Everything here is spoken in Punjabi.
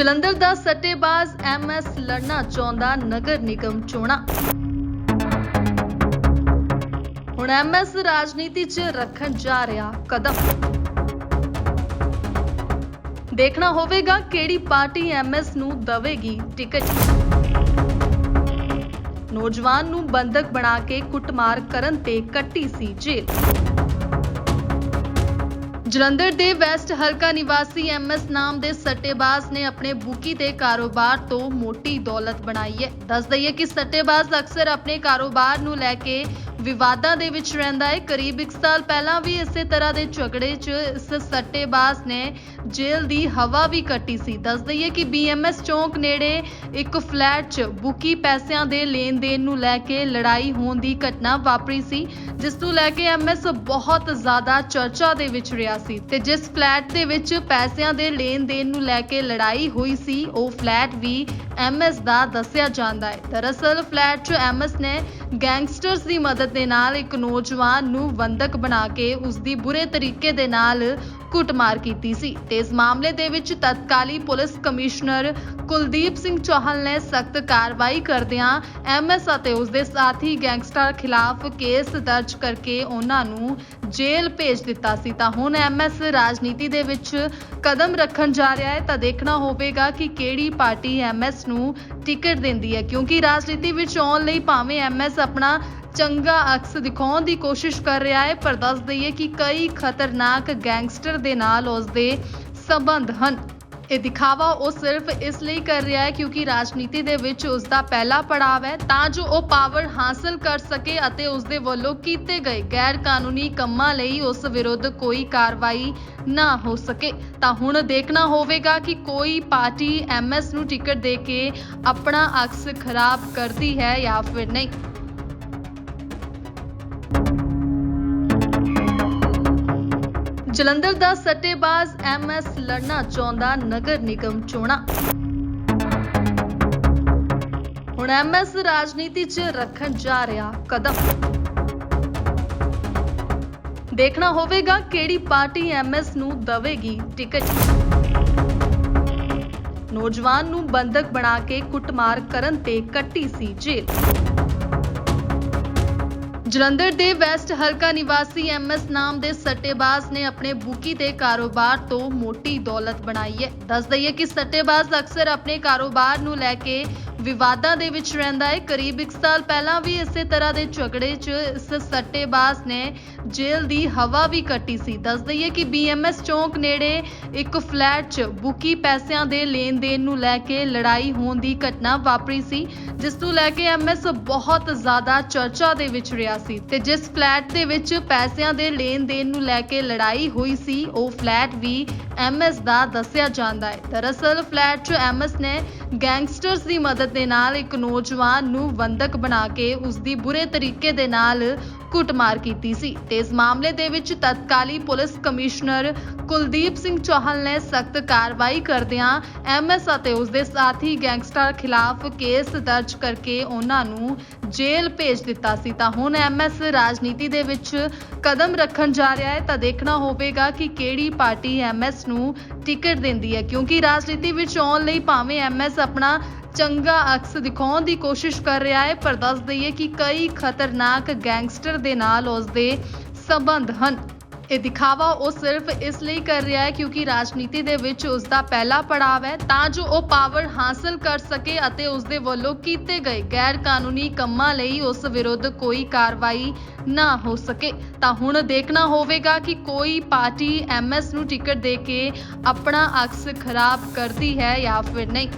ਜਲੰਧਰ ਦਾ ਸੱਟੇਬਾਜ਼ ਐਮਐਸ ਲੜਨਾ ਚਾਹੁੰਦਾ ਨਗਰ ਨਿਗਮ ਚੋਣਾਂ। ਹੁਣ ਐਮਐਸ ਰਾਜਨੀਤੀ 'ਚ ਰੱਖਣ ਜਾ ਰਿਹਾ ਕਦਮ। ਦੇਖਣਾ ਹੋਵੇਗਾ ਕਿਹੜੀ ਪਾਰਟੀ ਐਮਐਸ ਨੂੰ ਦਵੇਗੀ ਟਿਕਟ। ਨੌਜਵਾਨ ਨੂੰ ਬੰਦਕ ਬਣਾ ਕੇ ਕੁੱਟਮਾਰ ਕਰਨ ਤੇ ਕੱਟੀ ਸੀ ਜੇਲ੍ਹ। ਜਲੰਧਰ ਦੇ ਵੈਸਟ ਹਲਕਾ ਨਿਵਾਸੀ ਐਮਐਸ ਨਾਮ ਦੇ ਸੱਟੇਬਾਜ਼ ਨੇ ਆਪਣੇ ਬੁਕੀ ਦੇ ਕਾਰੋਬਾਰ ਤੋਂ ਮੋਟੀ ਦੌਲਤ ਬਣਾਈ ਹੈ। ਦੱਸ ਦਈਏ ਕਿ ਸੱਟੇਬਾਜ਼ ਅਕਸਰ ਆਪਣੇ ਕਾਰੋਬਾਰ ਨੂੰ ਲੈ ਕੇ ਵਿਵਾਦਾਂ ਦੇ ਵਿੱਚ ਰਹਿੰਦਾ ਹੈ। ਕਰੀਬ 1 ਸਾਲ ਪਹਿਲਾਂ ਵੀ ਇਸੇ ਤਰ੍ਹਾਂ ਦੇ ਝਗੜੇ 'ਚ ਇਸ ਸੱਟੇਬਾਜ਼ ਨੇ ਜੇਲ੍ਹ ਦੀ ਹਵਾ ਵੀ ਕੱਟੀ ਸੀ। ਦੱਸ ਦਈਏ ਕਿ ਬੀਐਮਐਸ ਚੌਂਕ ਨੇੜੇ ਇੱਕ ਫਲੈਟ 'ਚ ਬੁਕੀ ਪੈਸਿਆਂ ਦੇ ਲੈਣ ਦੇਣ ਨੂੰ ਲੈ ਕੇ ਲੜਾਈ ਹੋਣ ਦੀ ਘਟਨਾ ਵਾਪਰੀ ਸੀ, ਜਿਸ ਨੂੰ ਲੈ ਕੇ ਐਮਐਸ ਬਹੁਤ ਜ਼ਿਆਦਾ ਚਰਚਾ ਦੇ ਵਿੱਚ ਰਿਹਾ ਸੀ ਤੇ ਜਿਸ ਫਲੈਟ ਦੇ ਵਿੱਚ ਪੈਸਿਆਂ ਦੇ ਲੈਣ ਦੇਣ ਨੂੰ ਲੈ ਕੇ ਲੜਾਈ ਹੋਈ ਸੀ, ਉਹ ਫਲੈਟ ਵੀ ਐਮਐਸ ਦਾ ਦੱਸਿਆ ਜਾਂਦਾ ਹੈ। ਦਰਅਸਲ, ਫਲੈਟ 'ਚ ਐਮਐਸ ਨੇ ਗੈਂਗਸਟਰਸ ਦੀ ਮਦਦ ਦੇ ਨਾਲ ਇੱਕ ਨੌਜਵਾਨ ਨੂੰ ਬੰਦਕ ਬਣਾ ਕੇ ਉਸ ਦੀ ਬੁਰੇ ਤਰੀਕੇ ਦੇ ਨਾਲ ਕੁੱਟਮਾਰ ਕੀਤੀ ਸੀ। ਤੇ ਇਸ ਮਾਮਲੇ ਦੇ ਵਿੱਚ ਤਤਕਾਲੀ ਪੁਲਿਸ ਕਮਿਸ਼ਨਰ ਕੁਲਦੀਪ ਸਿੰਘ ਚੌਹਾਨ ਨੇ ਸਖਤ ਕਾਰਵਾਈ ਕਰਦਿਆਂ ਐਮਐਸ ਅਤੇ ਉਸ ਦੇ ਸਾਥੀ ਗੈਂਗਸਟਰ ਖਿਲਾਫ ਕੇਸ ਦਰਜ ਕਰਕੇ ਉਹਨਾਂ ਨੂੰ ਜੇਲ੍ਹ ਭੇਜ ਦਿੱਤਾ ਸੀ। ਤਾਂ ਹੁਣ ਐਮਐਸ ਰਾਜਨੀਤੀ ਦੇ ਵਿੱਚ ਕਦਮ ਰੱਖਣ ਜਾ ਰਿਹਾ ਹੈ। ਤਾਂ ਦੇਖਣਾ ਹੋਵੇਗਾ ਕਿ ਕਿਹੜੀ ਪਾਰਟੀ ਐਮਐਸ ਨੂੰ ਟਿਕਟ ਦਿੰਦੀ ਹੈ। ਕਿਉਂਕਿ ਰਾਜਨੀਤੀ ਵਿੱਚ ਆਉਣ ਲਈ ਭਾਵੇਂ ਐਮਐਸ ਆਪਣਾ ਚੰਗਾ ਅਕਸ ਦਿਖਾਉਣ ਦੀ ਕੋਸ਼ਿਸ਼ ਕਰ ਰਿਹਾ ਹੈ, ਪਰ ਦੱਸ ਦਈਏ ਕਿ ਕਈ ਖਤਰਨਾਕ ਗੈਂਗਸਟਰ ਦੇ ਨਾਲ ਉਸ ਦੇ ਸਬੰਧ ਹਨ। ਇਹ ਦਿਖਾਵਾ ਉਹ ਸਿਰਫ ਇਸ ਲਈ ਕਰ ਰਿਹਾ ਹੈ ਕਿਉਂਕਿ ਰਾਜਨੀਤੀ ਦੇ ਵਿੱਚ ਉਸ ਦਾ ਪਹਿਲਾ ਪੜਾਅ ਹੈ, ਤਾਂ ਜੋ ਉਹ ਪਾਵਰ ਹਾਸਲ ਕਰ ਸਕੇ ਅਤੇ ਉਸ ਦੇ ਵੱਲੋਂ ਕੀਤੇ ਗਏ ਗੈਰ ਕਾਨੂੰਨੀ ਕੰਮਾਂ ਲਈ ਉਸ ਵਿਰੁੱਧ ਕੋਈ ਕਾਰਵਾਈ ਨਾ ਹੋ ਸਕੇ। ਤਾਂ ਹੁਣ ਦੇਖਣਾ ਹੋਵੇਗਾ ਕਿ ਕੋਈ ਪਾਰਟੀ ਐਮਐਸ ਨੂੰ ਟਿਕਟ ਦੇ ਕੇ ਆਪਣਾ ਅਕਸ ਖਰਾਬ ਕਰਦੀ ਹੈ ਜਾਂ ਫਿਰ ਨਹੀਂ। ਜਲੰਧਰ ਦਾ ਸੱਟੇਬਾਜ਼ ਐਮਐਸ ਲੜਨਾ ਚਾਹੁੰਦਾ ਨਗਰ ਨਿਗਮ ਚੋਣਾਂ। ਹੁਣ ਐਮਐਸ ਰਾਜਨੀਤੀ 'ਚ ਰੱਖਣ ਜਾ ਰਿਹਾ ਕਦਮ। ਦੇਖਣਾ ਹੋਵੇਗਾ ਕਿਹੜੀ ਪਾਰਟੀ ਐਮਐਸ ਨੂੰ ਦਵੇਗੀ ਟਿਕਟ। ਨੌਜਵਾਨ ਨੂੰ ਬੰਦਕ ਬਣਾ ਕੇ ਕੁੱਟਮਾਰ ਕਰਨ ਤੇ ਕੱਟੀ ਸੀ ਜੇਲ੍ਹ। ਜਲੰਧਰ ਦੇ ਵੈਸਟ ਹਲਕਾ ਨਿਵਾਸੀ ਐਮਐਸ ਨਾਮ ਦੇ ਸੱਟੇਬਾਜ਼ ਨੇ ਆਪਣੇ ਬੁਕੀ ਦੇ ਕਾਰੋਬਾਰ ਤੋਂ ਮੋਟੀ ਦੌਲਤ ਬਣਾਈ ਹੈ। ਦੱਸ ਦਈਏ ਕਿ ਸੱਟੇਬਾਜ਼ ਅਕਸਰ ਆਪਣੇ ਕਾਰੋਬਾਰ ਨੂੰ ਲੈ ਕੇ ਵਿਵਾਦਾਂ ਦੇ ਵਿੱਚ ਰਹਿੰਦਾ ਹੈ। ਕਰੀਬ 1 ਸਾਲ ਪਹਿਲਾਂ ਵੀ ਇਸੇ ਤਰ੍ਹਾਂ ਦੇ ਝਗੜੇ 'ਚ ਇਸ ਸੱਟੇਬਾਜ਼ ਨੇ ਜੇਲ੍ਹ ਦੀ ਹਵਾ ਵੀ ਕੱਟੀ ਸੀ। ਦੱਸ ਦਈਏ ਕਿ ਬੀਐਮਐਸ ਚੌਂਕ ਨੇੜੇ ਇੱਕ ਫਲੈਟ 'ਚ ਬੁਕੀ ਪੈਸਿਆਂ ਦੇ ਲੈਣ ਦੇਣ ਨੂੰ ਲੈ ਕੇ ਲੜਾਈ ਹੋਣ ਦੀ ਘਟਨਾ ਵਾਪਰੀ ਸੀ, ਜਿਸ ਨੂੰ ਲੈ ਕੇ ਐਮਐਸ ਬਹੁਤ ਜ਼ਿਆਦਾ ਚਰਚਾ ਦੇ ਵਿੱਚ ਰਿਹਾ ਸੀ ਤੇ ਜਿਸ ਫਲੈਟ ਦੇ ਵਿੱਚ ਪੈਸਿਆਂ ਦੇ ਲੈਣ ਦੇਣ ਨੂੰ ਲੈ ਕੇ ਲੜਾਈ ਹੋਈ ਸੀ, ਉਹ ਫਲੈਟ ਵੀ ਐਮਐਸ ਦਾ ਦੱਸਿਆ ਜਾਂਦਾ ਹੈ। ਦਰਅਸਲ, ਫਲੈਟ 'ਚ ਐਮਐਸ ਨੇ ਗੈਂਗਸਟਰਸ ਦੀ ਮਦਦ ਦੇ ਨਾਲ ਇੱਕ ਨੌਜਵਾਨ ਨੂੰ ਬੰਦਕ ਬਣਾ ਕੇ ਉਸ ਦੀ ਬੁਰੇ ਤਰੀਕੇ ਦੇ ਨਾਲ ਕੁੱਟਮਾਰ ਕੀਤੀ ਸੀ। ਤੇ ਇਸ ਮਾਮਲੇ ਦੇ ਵਿੱਚ ਤਤਕਾਲੀ ਪੁਲਿਸ ਕਮਿਸ਼ਨਰ ਕੁਲਦੀਪ ਸਿੰਘ ਚੌਹਾਨ ਨੇ ਸਖਤ ਕਾਰਵਾਈ ਕਰਦਿਆਂ ਐਮਐਸ ਅਤੇ ਉਸ ਦੇ ਸਾਥੀ ਗੈਂਗਸਟਰ ਖਿਲਾਫ ਕੇਸ ਦਰਜ ਕਰਕੇ ਉਹਨਾਂ ਨੂੰ ਜੇਲ੍ਹ ਭੇਜ ਦਿੱਤਾ ਸੀ, ਤਾਂ ਹੁਣ ਐਮਐਸ ਰਾਜਨੀਤੀ ਦੇ ਵਿੱਚ ਕਦਮ ਰੱਖਣ ਜਾ ਰਿਹਾ ਹੈ। ਤਾਂ ਦੇਖਣਾ ਹੋਵੇਗਾ ਕਿ ਕਿਹੜੀ ਪਾਰਟੀ ਐਮਐਸ ਨੂੰ ਟਿਕਟ ਦਿੰਦੀ ਹੈ, ਕਿਉਂਕਿ ਰਾਜਨੀਤੀ ਵਿੱਚ ਆਉਣ ਲਈ ਭਾਵੇਂ ਐਮਐਸ ਆਪਣਾ ਚੰਗਾ ਅਕਸ ਦਿਖਾਉਣ ਦੀ ਕੋਸ਼ਿਸ਼ ਕਰ ਰਿਹਾ ਹੈ, ਪਰ ਦੱਸ ਦਈਏ ਕਿ ਕਈ ਖਤਰਨਾਕ ਗੈਂਗਸਟਰ ਦੇ ਨਾਲ ਉਸ ਦੇ ਸਬੰਧ ਹਨ। ਇਹ ਦਿਖਾਵਾ ਉਹ ਸਿਰਫ ਇਸ ਲਈ ਕਰ ਰਿਹਾ ਹੈ ਕਿਉਂਕਿ ਰਾਜਨੀਤੀ ਦੇ ਵਿੱਚ ਉਸ ਦਾ ਪਹਿਲਾ ਪੜਾਅ ਹੈ, ਤਾਂ ਜੋ ਉਹ ਪਾਵਰ ਹਾਸਲ ਕਰ ਸਕੇ ਅਤੇ ਉਸ ਦੇ ਵੱਲੋਂ ਕੀਤੇ ਗਏ ਗੈਰ ਕਾਨੂੰਨੀ ਕੰਮਾਂ ਲਈ ਉਸ ਵਿਰੁੱਧ ਕੋਈ ਕਾਰਵਾਈ ਨਾ ਹੋ ਸਕੇ। ਤਾਂ ਹੁਣ ਦੇਖਣਾ ਹੋਵੇਗਾ ਕਿ ਕੋਈ ਪਾਰਟੀ ਐਮਐਸ ਨੂੰ ਟਿਕਟ ਦੇ ਕੇ ਆਪਣਾ ਅਕਸ ਖਰਾਬ ਕਰਦੀ ਹੈ ਜਾਂ ਫਿਰ ਨਹੀਂ।